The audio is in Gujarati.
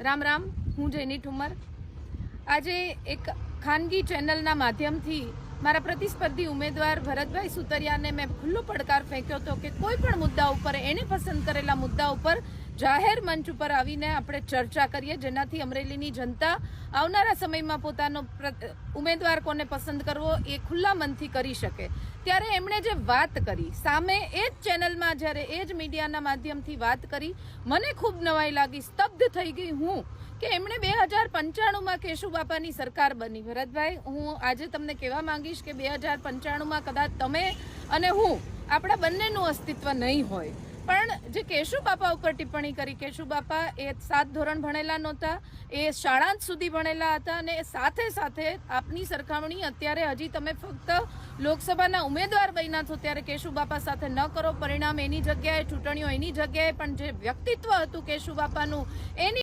રામ રામ, હું જૈની ઠુમર. આજે એક ખાનગી ચેનલના માધ્યમથી મારા પ્રતિસ્પર્ધી ઉમેદવાર ભરતભાઈ સુતરિયાને મેં ખુલ્લો પડકાર ફેંક્યો હતો કે કોઈ પણ મુદ્દા ઉપર એણે પસંદ કરેલા મુદ્દા ઉપર જાહેર મંચ ઉપર આવીને આપણે ચર્ચા કરીએ. જેનાથી અમરેલીની જનતા આવનારા સમયમાં પોતાનો ઉમેદવાર કોને પસંદ કરવો એ ખુલ્લા મનથી કરી શકે. ત્યારે એમણે જે વાત કરી, સામે એ જ ચેનલમાં જ્યારે એ જ મીડિયાના માધ્યમથી વાત કરી, મને ખૂબ નવાઈ લાગી, સ્તબ્ધ થઈ ગઈ હું કે એમણે બે હજાર પંચાણુંમાં કેશુબાપાની સરકાર બની. ભરતભાઈ, હું આજે તમને કહેવા માંગીશ કે બે હજાર પંચાણુંમાં કદાચ તમે અને હું આપણા બંનેનું અસ્તિત્વ નહીં હોય. પણ જે કેશુબાપા ઉપર ટિપ્પણી કરી કેશુબાપા એ સાત ધોરણ ભણેલા નહોતા, એ શાળાંત સુધી ભણેલા હતા અને સાથે સાથે આપની સરખામણી અત્યારે હજી તમે ફક્ત લોકસભાના ઉમેદવાર બન્યા છો ત્યારે કેશુબાપા સાથે ન કરો. પરિણામ એની જગ્યાએ, ચૂંટણીઓ એની જગ્યાએ, પણ જે વ્યક્તિત્વ હતું કેશુબાપાનું એની